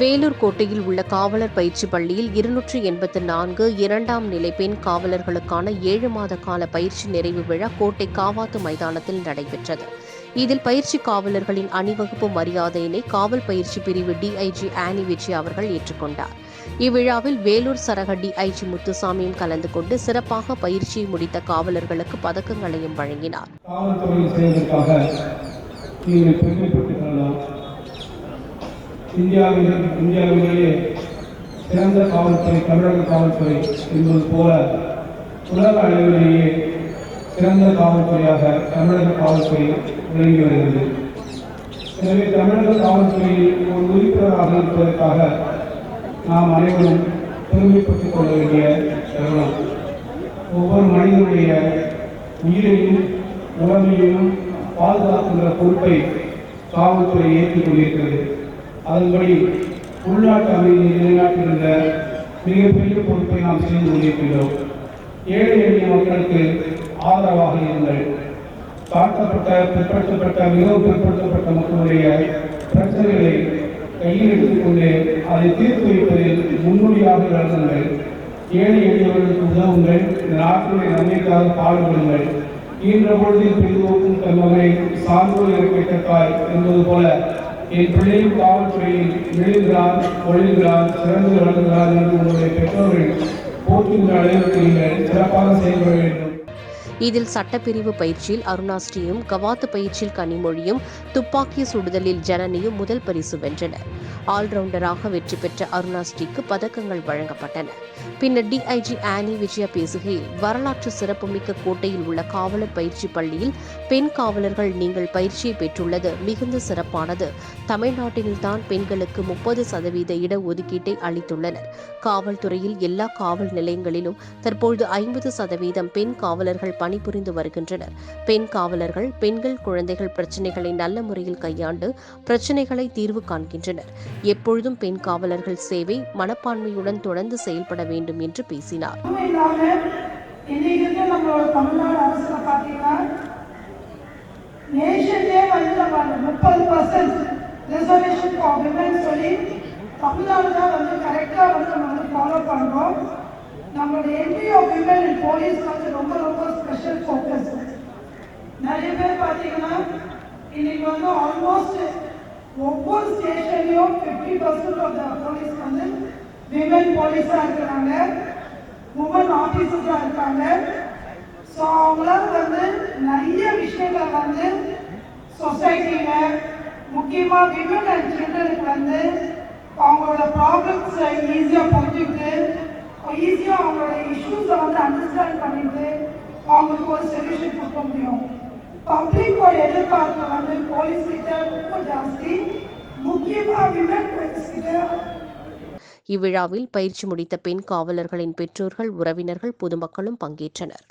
வேலூர் கோட்டையில் உள்ள காவலர் பயிற்சி பள்ளியில் இருநூற்றி எண்பத்து நான்கு இரண்டாம் நிலை பெண் காவலர்களுக்கான ஏழு மாத கால பயிற்சி நிறைவு விழா கோட்டை காவாத்து மைதானத்தில் நடைபெற்றது. இதில் பயிற்சி காவலர்களின் அணிவகுப்பு மரியாதையினை காவல் பயிற்சி பிரிவு டிஐஜி ஆனி விஜய் அவர்கள் ஏற்றுக்கொண்டார். இவ்விழாவில் வேலூர் சரக டிஐஜி முத்துசாமியும் கலந்து கொண்டு சிறப்பாக பயிற்சியை முடித்த காவலர்களுக்கு பதக்கங்களையும் வழங்கினார் காவல்துறையில் செய்வதற்காக நீங்கள் பெருமைப்பட்டுக் கொள்ளலாம் இந்தியாவில் இந்தியாவிலேயே சிறந்த காவல்துறை தமிழக காவல்துறை என்பது போல உலக அளவிலேயே சிறந்த காவல்துறையாக தமிழக காவல்துறை விளங்கி வருகிறது. எனவே தமிழக காவல்துறையில் ஒரு உறுப்பினராக இருப்பதற்காக நாம் அனைவரும் பெருமைப்பட்டுக் கொள்ள வேண்டிய தருணம். ஒவ்வொரு மனிதனுடைய உயிரையும் உடமையும் பாதுகாக்கின்ற பொறுப்பை காவல்துறை ஏற்றுக் கொண்டிருக்கிறது. அதன்படி உள்நாட்டு அமைதியை நிலைநாட்டுகின்ற மிகப்பெரிய பொறுப்பை நாம் செய்து கொண்டிருக்கின்றோம். ஏழை எளிய மக்களுக்கு ஆதரவாக இருங்கள். தாழ்த்தப்பட்ட பிற்படுத்தப்பட்ட மிகவும் பிற்படுத்தப்பட்ட மக்களுடைய பிரச்சனைகளை கையில் எடுத்துக்கொண்டு அதை தீர்த்து வைப்பதில் முன்னோடியாக விளங்குங்கள். ஏழை எளியவர்களுக்கு உதவுங்கள். இந்த நாட்டினுடைய நன்மைக்காக பாடுபடுங்கள். ஈன்ற பொழுதில் பெரிதோக்கும் தன் மகனை சான்றோர் இறக்கிட்ட என்பது போல என் பிள்ளையும் காவல்துறையில் விழுகிறான் ஒழுகிறான் சிறந்து விளங்குகிறான் என்று உங்களுடைய பெற்றோர்கள் போற்றுகின்ற அளவிற்கு நீங்கள் சிறப்பாக செயல்பட வேண்டும் இதில் சட்டப்பிரிவு பயிற்சியில் அருணாஸ்ரீயும் கவாத்து பயிற்சியில் கனிமொழியும் துப்பாக்கி சுடுதலில் ஜனனியும் முதல் பரிசு வென்றனர். ஆல்ரவுண்டராக வெற்றி பெற்ற அருணாஸ்ரீக்கு பதக்கங்கள் வழங்கப்பட்டன. பின்னர் டிஐஜி ஆனி விஜயா பேசுகையில் வரலாற்று சிறப்புமிக்க கோட்டையில் உள்ள காவலர் பயிற்சி பள்ளியில் பெண் காவலர்கள் நீங்கள் பயிற்சியை பெற்றுள்ளது மிகுந்த சிறப்பானது. தமிழ்நாட்டில்தான் பெண்களுக்கு முப்பது சதவீத இட ஒதுக்கீட்டை அளித்துள்ளனர். காவல்துறையில் எல்லா காவல் நிலையங்களிலும் தற்பொழுது ஐம்பது சதவீதம் பெண் காவலர்கள் பணிபுரிந்து வருகின்றனர். பெண் காவலர்கள் பெண்கள் குழந்தைகள் பிரச்சினைகளை நல்ல முறையில் கையாண்டு பிரச்சினைகளை தீர்வு காண்கின்றனர். எப்பொழுதும் பெண் காவலர்கள் சேவை மனப்பான்மையுடன் தொடர்ந்து செயல்பட வேண்டும் என்று பேசினார். தமிழ்நாடு ரிசர்வேஷன் ஃபார் விமன் சொல்லி தமிழ்நாடு தான் வந்து கரெக்டாக வந்து நம்ம வந்து ஃபாலோ பண்ணுறோம் நம்மளோட என்ட்ரி விமன் போலீஸ் வந்து ரொம்ப ரொம்ப ஸ்பெஷல் ஃபோக்கஸ் நிறைய பேர் பார்த்தீங்கன்னா இன்னைக்கு வந்து ஆல்மோஸ்ட் ஒவ்வொரு ஸ்டேஷன்லையும் fifty percent of the police வந்து விமன் போலீஸாக இருக்கிறாங்க. உமன் ஆஃபீஸர்ஸாக இருக்காங்க. ஸோ அவங்களால வந்து நிறைய விஷயங்கள் வந்து சொசைட்டியில் முக்கியமாக விமன் அண்ட் சில்ட்ரனுக்கு வந்து அவங்களோட ப்ராப்ளம்ஸை ஈஸியாக புரிஞ்சுக்கிட்டு ஈஸியாக அவங்களோட இஷ்யூஸை வந்து அண்டர்ஸ்டாண்ட் பண்ணிட்டு அவங்களுக்கு ஒரு சொல்யூஷன் கொடுக்க முடியும் பப்ளிக்கோட எதிர்பார்ப்பு வந்து போலீஸ் கிட்ட ரொம்ப ஜாஸ்தி முக்கியமாக விமன் போலீஸ் கிட்ட இவ்விழாவில் பயிற்சி முடித்த பெண் காவலர்களின் பெற்றோர்கள் உறவினர்கள் பொதுமக்களும் பங்கேற்றனர்